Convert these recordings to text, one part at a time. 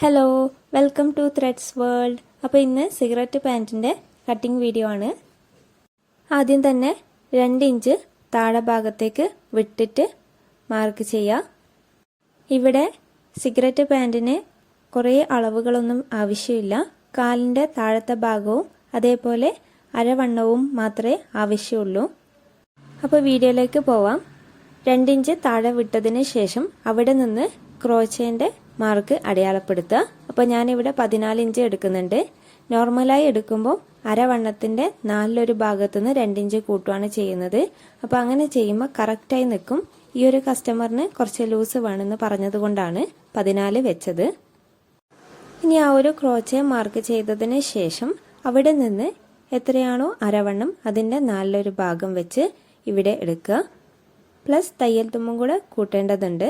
Hello welcome to threads world അപ്പോൾ ഇന്ന് cigarette പാന്റിന്റെ cutting video ആണ്. ആദ്യം തന്നെ രണ്ട് ഇഞ്ച് താഴെ ഭാഗത്തേക്ക് വിട്ടിട്ട് മാർക്ക് ചെയ്യുക ഇവിടെ സിഗരറ്റ് പാന്റിന് കുറേ അളവുകളൊന്നും ആവശ്യമില്ല. കാലിന്റെ താഴത്തെ ഭാഗവും അതേപോലെ അരവണ്ണവും മാത്രമേ ആവശ്യമുള്ളൂ. അപ്പോൾ വീഡിയോയിലേക്ക് പോവാം. രണ്ടിഞ്ച് താഴെ വിട്ടതിന് ശേഷം അവിടെ നിന്ന് ക്രോച്ചേന്റെ മാർക്ക് അടയാളപ്പെടുത്തുക. അപ്പോൾ ഞാനിവിടെ പതിനാല് ഇഞ്ച് എടുക്കുന്നുണ്ട്. നോർമലായി എടുക്കുമ്പോൾ അരവണ്ണത്തിന്റെ നാലിലൊരു ഭാഗത്തു നിന്ന് രണ്ടിഞ്ച് കൂട്ടുകയാണ് ചെയ്യുന്നത്. അപ്പോൾ അങ്ങനെ ചെയ്യുമ്പോൾ കറക്റ്റായി നിൽക്കും. ഈ ഒരു കസ്റ്റമറിന് കുറച്ച് ലൂസ് വേണമെന്ന് പറഞ്ഞതുകൊണ്ടാണ് പതിനാല് വെച്ചത്. ഇനി ആ ഒരു ക്രോച്ചെ മാർക്ക് ചെയ്തതിന് ശേഷം അവിടെ നിന്ന് എത്രയാണോ അരവണ്ണം അതിന്റെ നാലിലൊരു ഭാഗം വെച്ച് ഇവിടെ എടുക്കുക. പ്ലസ് തയ്യൽ തുമ്പും കൂടെ കൂട്ടേണ്ടതുണ്ട്.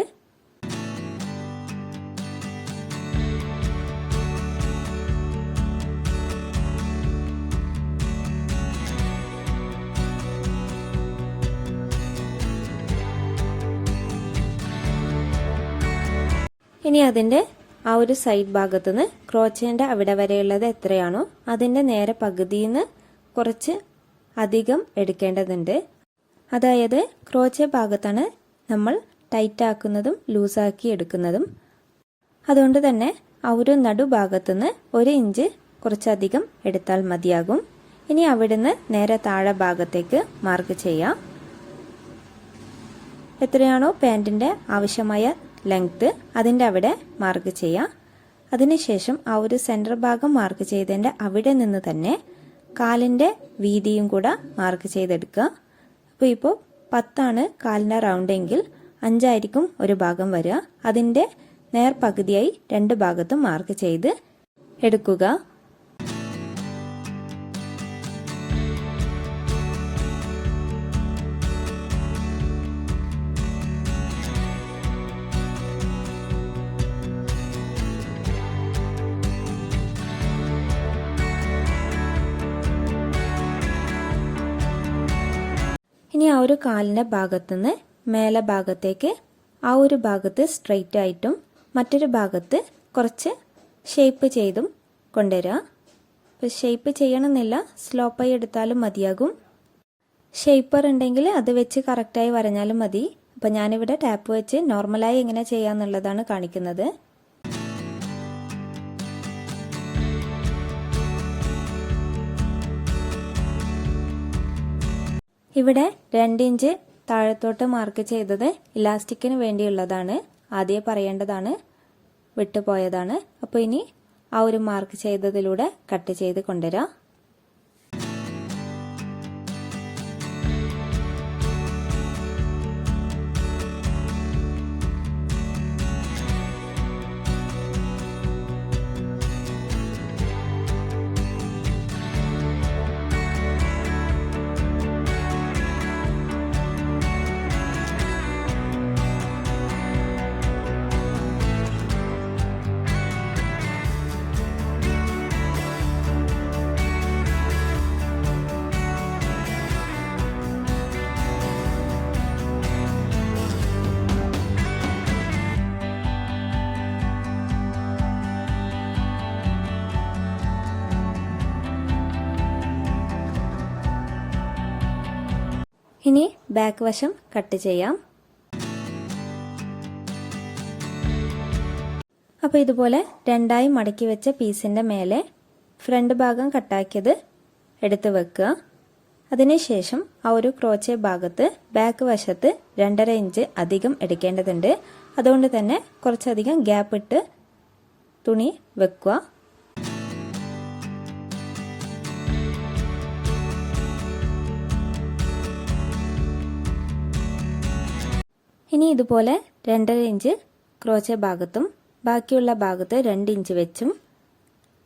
ഇനി അതിന്റെ ആ ഒരു സൈഡ് ഭാഗത്ത് നിന്ന് ക്രോച്ചേന്റെ അവിടെ വരെയുള്ളത് എത്രയാണോ അതിന്റെ നേരെ പകുതിയിൽ നിന്ന് കുറച്ച് അധികം എടുക്കേണ്ടതുണ്ട്. അതായത് ക്രോച്ചേ ഭാഗത്താണ് നമ്മൾ ടൈറ്റ് ആക്കുന്നതും ലൂസാക്കി എടുക്കുന്നതും. അതുകൊണ്ട് തന്നെ ആ ഒരു നടുഭാഗത്തുനിന്ന് ഒരു ഇഞ്ച് കുറച്ചധികം എടുത്താൽ മതിയാകും. ഇനി അവിടുന്ന് നേരെ താഴെ ഭാഗത്തേക്ക് മാർക്ക് ചെയ്യാം. എത്രയാണോ പാന്റിന്റെ ആവശ്യമായ ലെങ്ത്ത് അതിന്റെ അവിടെ മാർക്ക് ചെയ്യാം. അതിനുശേഷം ആ ഒരു സെന്റർ ഭാഗം മാർക്ക് ചെയ്തതിന്റെ അവിടെ നിന്ന് തന്നെ കാലിന്റെ വീതിയും കൂടെ മാർക്ക് ചെയ്തെടുക്കുക. അപ്പോൾ ഇപ്പോൾ പത്താണ് കാലിന്റെ റൗണ്ട് എങ്കിൽ അഞ്ചായിരിക്കും ഒരു ഭാഗം വരിക. അതിന്റെ നേർപകുതിയായി രണ്ട് ഭാഗത്തും മാർക്ക് ചെയ്ത് എടുക്കുക. ഇനി ആ ഒരു കാലിന്റെ ഭാഗത്തുനിന്ന് മേലെ ഭാഗത്തേക്ക് ആ ഒരു ഭാഗത്ത് സ്ട്രെയിറ്റ് ആയിട്ടും മറ്റൊരു ഭാഗത്ത് കുറച്ച് ഷേപ്പ് ചെയ്തും കൊണ്ടുവരിക. അപ്പോൾ ഷേപ്പ് ചെയ്യണമെന്നില്ല സ്ലോപ്പായി എടുത്താലും മതിയാകും. ഷേപ്പർ ഉണ്ടെങ്കിൽ അത് വെച്ച് കറക്റ്റായി വരഞ്ഞാലും മതി. അപ്പോൾ ഞാനിവിടെ ടാപ്പ് വെച്ച് നോർമലായി എങ്ങനെ ചെയ്യാമെന്നുള്ളതാണ് കാണിക്കുന്നത്. ഇവിടെ രണ്ട് ഇഞ്ച് താഴത്തോട്ട് മാർക്ക് ചെയ്തത് ഇലാസ്റ്റിക്കിന് വേണ്ടിയുള്ളതാണ്. ആദ്യം പറയേണ്ടതാണ് വിട്ടുപോയതാണ്. അപ്പോൾ ഇനി ആ ഒരു മാർക്ക് ചെയ്തതിലൂടെ കട്ട് ചെയ്ത് കൊണ്ടുവരാം. ഇനി ബാക്ക് വശം കട്ട് ചെയ്യാം. അപ്പോൾ ഇതുപോലെ രണ്ടായി മടക്കി വെച്ച പീസിന്റെ മേലെ ഫ്രണ്ട് ഭാഗം കട്ടാക്കിയത് എടുത്ത് വെക്കുക. അതിനുശേഷം ആ ഒരു ക്രോച്ചേ ഭാഗത്ത് ബാക്ക് വശത്ത് രണ്ടര ഇഞ്ച് അധികം എടുക്കേണ്ടതുണ്ട്. അതുകൊണ്ട് തന്നെ കുറച്ചധികം ഗ്യാപ്പ് ഇട്ട് തുണി വെക്കുക. ഇനി ഇതുപോലെ രണ്ടര ഇഞ്ച് ക്രോച്ച ഭാഗത്തും ബാക്കിയുള്ള ഭാഗത്ത് രണ്ട് ഇഞ്ച് വെച്ചും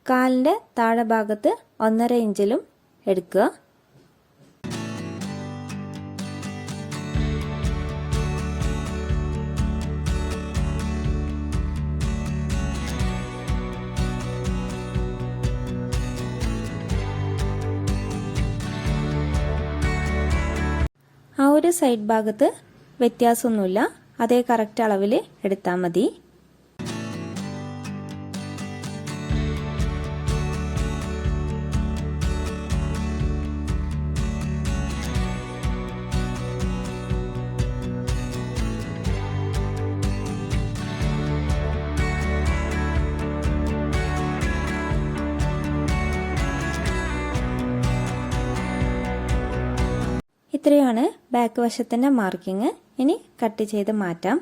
കാലിന്റെ താഴെ ഭാഗത്ത് ഒന്നര ഇഞ്ചിലും എടുക്കുക. ആ ഒരു സൈഡ് ഭാഗത്ത് വ്യത്യാസമൊന്നുമില്ല. അതേ കറക്റ്റ് അളവിൽ എടുത്താൽ മതി. ഇത്രയാണ് ബാക്ക് വശത്തിന്റെ മാർക്കിങ് ഇനി കട്ട് ചെയ്ത് മാറ്റാം.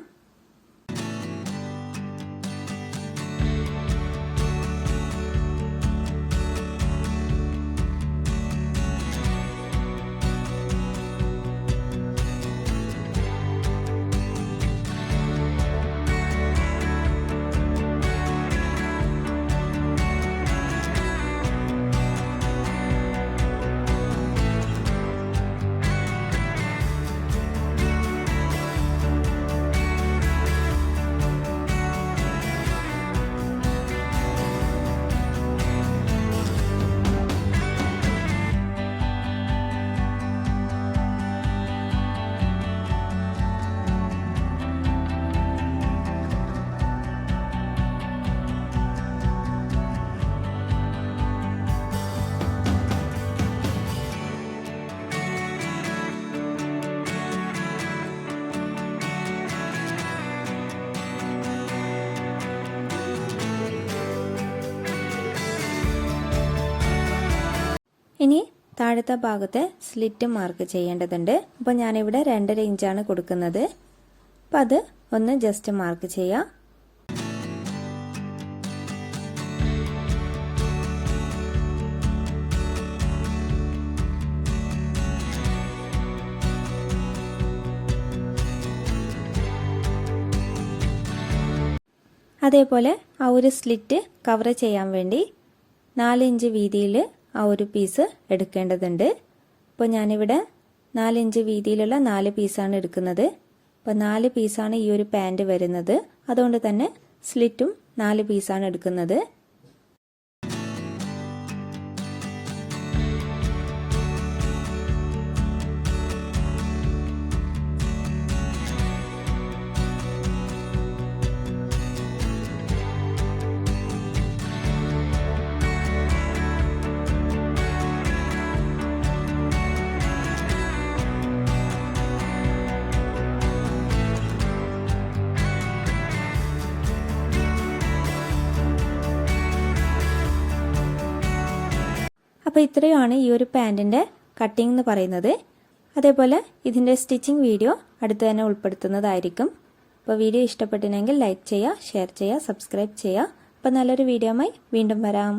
ഇനി താഴത്തെ ഭാഗത്തെ സ്ലിറ്റ് മാർക്ക് ചെയ്യേണ്ടതുണ്ട്. അപ്പോൾ ഞാനിവിടെ രണ്ടര ഇഞ്ചാണ് കൊടുക്കുന്നത്. അപ്പം അത് ഒന്ന് ജസ്റ്റ് മാർക്ക് ചെയ്യാം. അതേപോലെ ആ ഒരു സ്ലിറ്റ് കവർ ചെയ്യാൻ വേണ്ടി നാല് ഇഞ്ച് വീതിയിൽ ആ ഒരു പീസ് എടുക്കേണ്ടതുണ്ട്. അപ്പോൾ ഞാനിവിടെ നാലിഞ്ച് വീതിയിലുള്ള നാല് പീസാണ് എടുക്കുന്നത്. അപ്പോൾ നാല് പീസാണ് ഈ ഒരു പാന്റ് വരുന്നത്. അതുകൊണ്ട് തന്നെ സ്ലിറ്റും നാല് പീസാണ് എടുക്കുന്നത്. അപ്പോൾ ഇത്രയുമാണ് ഈ ഒരു പാന്റിന്റെ കട്ടിംഗ് എന്ന് പറയുന്നത്. അതേപോലെ ഇതിന്റെ സ്റ്റിച്ചിങ് വീഡിയോ അടുത്ത് തന്നെ ഉൾപ്പെടുത്തുന്നതായിരിക്കും. അപ്പോൾ വീഡിയോ ഇഷ്ടപ്പെട്ടിനെങ്കിൽ ലൈക്ക് ചെയ്യുക ഷെയർ ചെയ്യുക സബ്സ്ക്രൈബ് ചെയ്യുക. അപ്പോൾ നല്ലൊരു വീഡിയോ വീണ്ടും വരാം.